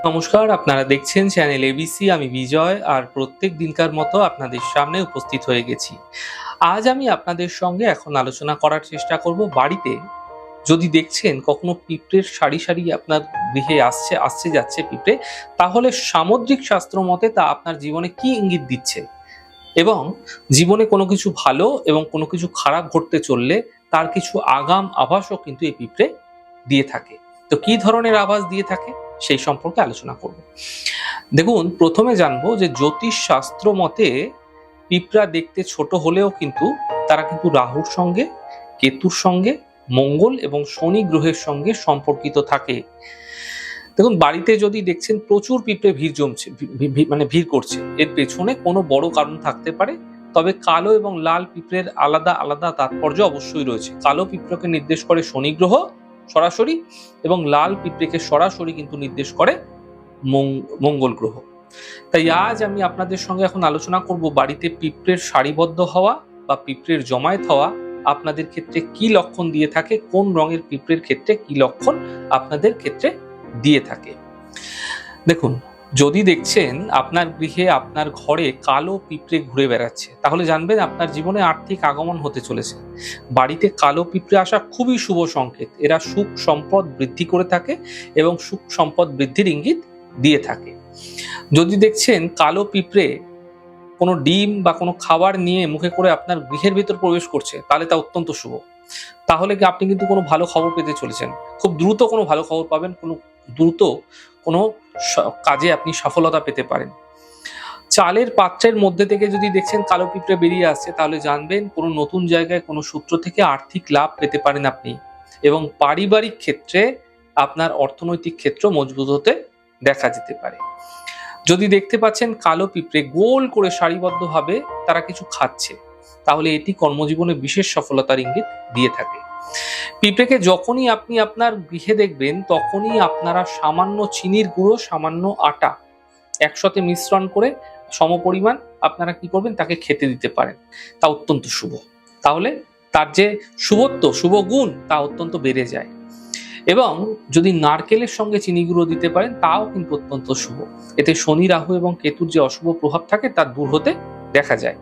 নমস্কার, আপনারা দেখছেন চ্যানেল এবিসি আমি বিজয়, আর প্রত্যেক দিনকার মতো আপনাদের সামনে উপস্থিত হয়ে গেছি। আজ আমি আপনাদের সঙ্গে এখন আলোচনা করার চেষ্টা করব বাড়িতে। যদি দেখছেন কখনো পিঁপড়ের সারি সারি আপনার গৃহে আসছে আসছে যাচ্ছে পিঁপড়ে, তাহলে সামুদ্রিক শাস্ত্র মতে তা আপনার জীবনে কি ইঙ্গিত দিচ্ছে? এবং জীবনে কোনো কিছু ভালো এবং কোনো কিছু খারাপ ঘটতে চললে তার কিছু আগাম আভাসও কিন্তু এই পিঁপড়ে দিয়ে থাকে। তো কি ধরনের আভাস দিয়ে থাকে? সেই সম্পর্কে আলোচনা করব। দেখুন, প্রথমে জানব যে জ্যোতিষ শাস্ত্র মতে পিঁপড়া দেখতে ছোট হলেও কিন্তু তারা কিন্তু রাহুর সঙ্গে, কেতুর সঙ্গে, মঙ্গল এবং শনি গ্রহের সঙ্গে সম্পর্কিত থাকে। দেখুন, বাড়িতে যদি দেখছেন প্রচুর পিঁপড়ে ভিড় জমছে মানে ভিড় করছে। এর পেছনে কোনো বড় কারণ থাকতে পারে, তবে কালো এবং লাল পিঁপড়ের আলাদা আলাদা তাৎপর্য অবশ্যই রয়েছে। কালো পিঁপড়াকে নির্দেশ করে শনি গ্রহ সরাসরি এবং লাল পিঁপড়েকে সরাসরি কিন্তু নির্দেশ করে মঙ্গল গ্রহ। তাই আজ আমি আপনাদের সঙ্গে এখন আলোচনা করব বাড়িতে পিঁপড়ের সারিবদ্ধ হওয়া বা পিঁপড়ের জমায়েত হওয়া, আপনাদের ক্ষেত্রে কি লক্ষণ দিয়ে থাকে, কোন রঙের পিঁপড়ের ক্ষেত্রে কি লক্ষণ আপনাদের ক্ষেত্রে দিয়ে থাকে। দেখুন যদি দেখছেন আপনার গৃহে, আপনার ঘরে কালো পিঁপড়ে ঘুরে বেড়াচ্ছে, তাহলে জানবেন আপনার জীবনে আর্থিক আগমন হতে চলেছে। বাড়িতে কালো পিঁপড়ে আসা খুবই শুভ সংকেত। এরা সুখ সম্পদ বৃদ্ধি করে থাকে এবং সুখ সম্পদ বৃদ্ধির ইঙ্গিত দিয়ে থাকে। যদি দেখছেন কালো পিঁপড়ে কোনো ডিম বা কোনো খাবার নিয়ে মুখে করে আপনার গৃহের ভিতর প্রবেশ করছে, তাহলে তা অত্যন্ত শুভ। তাহলে কি আপনি কিন্তু কোনো ভালো খবর পেতে চলেছেন? খুব দ্রুত কোনো ভালো খবর পাবেন, কোনো দ্রুত কোনো কাজে আপনি সফলতা পেতে পারেন। চালের পাত্রের মধ্যে থেকে যদি দেখছেন কালো পিঁপড়ে বেরিয়ে আসছে, তাহলে জানবেন কোনো নতুন জায়গায় কোনো সূত্র থেকে আর্থিক লাভ পেতে পারেন আপনি এবং পারিবারিক ক্ষেত্রে আপনার অর্থনৈতিক ক্ষেত্র মজবুত হতে দেখা যেতে পারে। যদি দেখতে পাচ্ছেন কালো পিঁপড়ে গোল করে সারিবদ্ধভাবে তারা কিছু খাচ্ছে, তাহলে এটি কর্মজীবনে বিশেষ সফলতার ইঙ্গিত দিয়ে থাকে। পিঁপড়েকে যখনই আপনি আপনার গৃহে দেখবেন, তখনই আপনারা সামান্য চিনির গুঁড়ো, সামান্য আটা একসাথে মিশ্রণ করে সমপরিমাণ আপনারা কি করবেন? তাকে খেতে দিতে পারেন। তা অত্যন্ত শুভ। তাহলে তার যে শুভত্ব, শুভ গুণ, তা অত্যন্ত বেড়ে যায়। এবং যদি নারকেলের সঙ্গে চিনি গুঁড়ো দিতে পারেন, তাও কিন্তু অত্যন্ত শুভ। এতে শনি, রাহু এবং কেতুর যে অশুভ প্রভাব থাকে, তা দূর হতে দেখা যায়।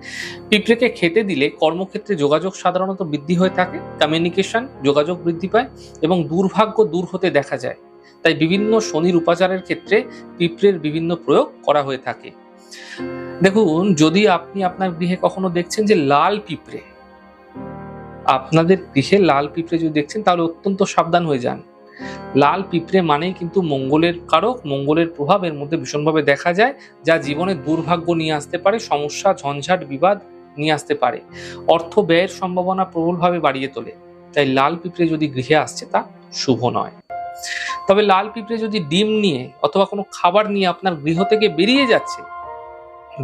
পিঁপড়েকে খেতে দিলে কর্মক্ষেত্রে যোগাযোগ সাধারণত বৃদ্ধি হয়ে থাকে কমিউনিকেশন যোগাযোগ বৃদ্ধি পায় এবং দুর্ভাগ্য দূর হতে দেখা যায়। তাই বিভিন্ন শনির উপাচারের ক্ষেত্রে পিঁপড়ের বিভিন্ন প্রয়োগ করা হয়ে থাকে। দেখুন, যদি আপনি আপনার গৃহে কখনো দেখছেন যে লাল পিঁপড়ে, আপনাদের গৃহে লাল পিঁপড়ে যদি দেখছেন, তাহলে অত্যন্ত সাবধান হয়ে যান। লাল পিঁপড়ে মানেই কিন্তু মঙ্গলের কারক, মঙ্গলের প্রভাব এর মধ্যে ভীষণভাবে দেখা যায়, যা জীবনে দুর্ভাগ্য নিয়ে আসতে পারে, সমস্যা, ঝঞ্ঝাট, বিবাদ নিয়ে আসতে পারে। অর্থ ব্যয়ের সম্ভাবনা প্রবলভাবে বাড়িয়ে তোলে। তাই লাল পিঁপড়ে যদি গৃহে আসছে, তা শুভ নয়। তবে লাল পিঁপড়ে যদি ডিম নিয়ে অথবা কোনো খাবার নিয়ে আপনার গৃহ থেকে বেরিয়ে যাচ্ছে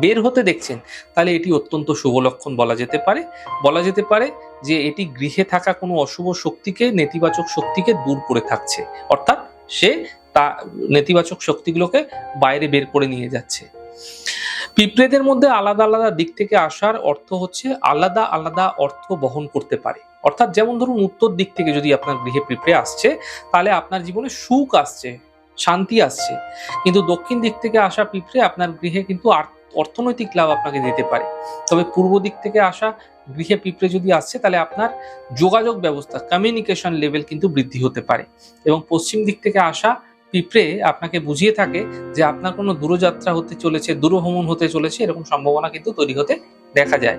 বের হতে দেখছেন, তাহলে এটি অত্যন্ত শুভ লক্ষণ বলা যেতে পারে। বলা যেতে পারে যে এটি গৃহে থাকা কোনো অশুভ শক্তিকে, নেতিবাচক শক্তিকে দূর করে থাকছে। অর্থাৎ সে তা নেতিবাচক শক্তিগুলোকে বাইরে বের করে নিয়ে যাচ্ছে। পিঁপড়েদের মধ্যে আলাদা আলাদা দিক থেকে আসার অর্থ হচ্ছে আলাদা আলাদা অর্থ বহন করতে পারে। অর্থাৎ যেমন ধরুন উত্তর দিক থেকে যদি আপনার গৃহে পিঁপড়ে আসছে, তাহলে আপনার জীবনে সুখ আসছে, শান্তি আসছে। কিন্তু দক্ষিণ দিক থেকে আসা পিঁপড়ে আপনার গৃহে কিন্তু আর- অর্থনৈতিক লাভ আপনাকে দিতে পারে। তবে পূর্ব দিক থেকে আসা গৃহে পিঁপড়ে যদি আসছে, তাহলে আপনার যোগাযোগ ব্যবস্থা কমিউনিকেশন লেভেল কিন্তু বৃদ্ধি হতে পারে। এবং পশ্চিম দিক থেকে আসা পিঁপড়ে আপনাকে বুঝিয়ে থাকে যে আপনার কোনো দূরযাত্রা হতে চলেছে, দূরভ্রমণ হতে চলেছে, এরকম সম্ভাবনা কিন্তু তৈরি হতে দেখা যায়।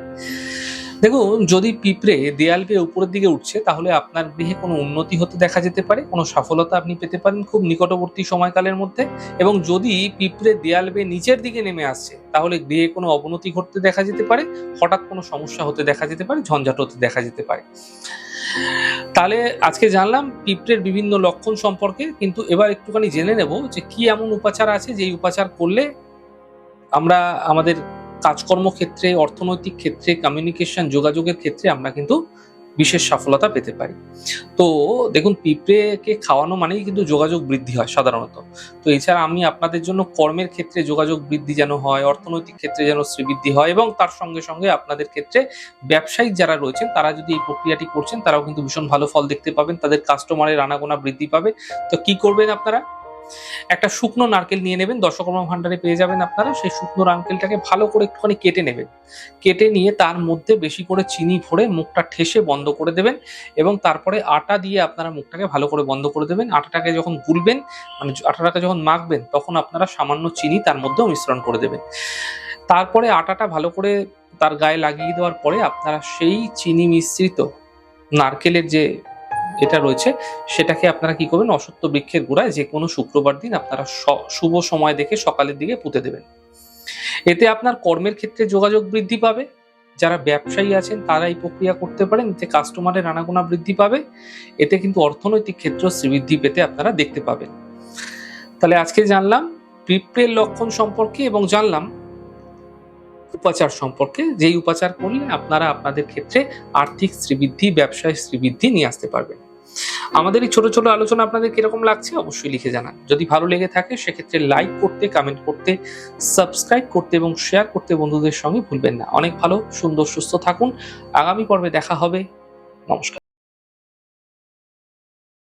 দেখুন, যদি পিঁপড়ে দেয়াল বেয়ে উপরের দিকে উঠছে, তাহলে আপনার গৃহে কোনো উন্নতি হতে দেখা যেতে পারে, কোনো সফলতা আপনি পেতে পারেন খুব নিকটবর্তী সময়কালের মধ্যে। এবং যদি পিঁপড়ে দেয়াল বেয়ে নিচের দিকে নেমে আসছে, তাহলে গৃহে কোনো অবনতি ঘটতে দেখা যেতে পারে, হঠাৎ কোনো সমস্যা হতে দেখা যেতে পারে, ঝঞ্ঝাট হতে দেখা যেতে পারে। তাহলে আজকে জানলাম পিঁপড়ের বিভিন্ন লক্ষণ সম্পর্কে, কিন্তু এবার একটুখানি জেনে নেব যে কি এমন উপাচার আছে, যেই উপাচার করলে আমরা আমাদের কাজকর্ম ক্ষেত্রে অর্থনৈতিক ক্ষেত্রে কমিউনিকেশন যোগাযোগের ক্ষেত্রে আমরা কিন্তু বিশেষ সফলতা পেতে পারি। তো দেখুন, পিঁপড়েকে খাওয়ানো মানেই কিন্তু যোগাযোগ বৃদ্ধি হয় সাধারণত। তো এছাড়া আমি আপনাদের জন্য কর্মের ক্ষেত্রে যোগাযোগ বৃদ্ধি যেন হয়, অর্থনৈতিক ক্ষেত্রে যেন শ্রীবৃদ্ধি হয় এবং তার সঙ্গে সঙ্গে আপনাদের ক্ষেত্রে ব্যবসায়িক যারা রয়েছেন, তারা যদি এই প্রক্রিয়াটি করছেন, তারাও কিন্তু ভীষণ ভালো ফল দেখতে পাবেন, তাদের কাস্টমারের আনাগোনা বৃদ্ধি পাবে। তো কি করবেন আপনারা? একটা শুকনো নারকেল নিয়ে নেবেন দশকর্মা ভান্ডারে পেয়ে যাবেন আপনারা। সেই শুকনো নারকেলটাকে ভালো করে একটুখানি কেটে নেবেন। কেটে নিয়ে তার মধ্যে বেশি করে চিনি ভরে মুখটা ঠেসে বন্ধ করে দেবেন এবং তারপরে আটা দিয়ে আপনারা মুখটাকে ভালো করে বন্ধ করে দেবেন। আটাটাকে যখন গুলবেন মানে আটাটাকে যখন মাখবেন, তখন আপনারা সামান্য চিনি তার মধ্যেও মিশ্রণ করে দেবেন। তারপরে আটাটা ভালো করে তার গায়ে লাগিয়ে দেওয়ার পরে আপনারা সেই চিনি মিশ্রিত নারকেলের যে এটা রয়েছে, সেটাকে আপনারা কি করবেন? অসত্য বৃক্ষের গোড়ায় যে কোনো শুক্রবার দিন আপনারা শুভ সময় দেখে সকালের দিকে পুঁতে দেবেন। এতে আপনার কর্মের ক্ষেত্রে যোগাযোগ বৃদ্ধি পাবে। যারা ব্যবসায়ী আছেন, তারা এই প্রক্রিয়া করতে পারেন। এতে কাস্টমারের আনাগোনা বৃদ্ধি পাবে। এতে কিন্তু অর্থনৈতিক ক্ষেত্র শ্রীবৃদ্ধি পেতে আপনারা দেখতে পাবেন। তাহলে আজকে জানলাম, পিঁপড়ের লক্ষণ সম্পর্কে এবং জানলাম, উপাচার সম্পর্কে। যেই উপাচার করলে আপনারা আপনাদের ক্ষেত্রে আর্থিক শ্রীবৃদ্ধি, ব্যবসায় শ্রীবৃদ্ধি নিয়ে আসতে পারবেন। আমাদের এই ছোট ছোট আলোচনা আপনাদের কীরকম লাগছে অবশ্যই লিখে জানান। যদি ভালো লেগে থাকে, সেক্ষেত্রে লাইক করতে কমেন্ট করতে সাবস্ক্রাইব করতে এবং শেয়ার করতে বন্ধুদের সঙ্গে ভুলবেন না। অনেক ভালো, সুন্দর, সুস্থ থাকুন। আগামী পর্বে দেখা হবে। নমস্কার।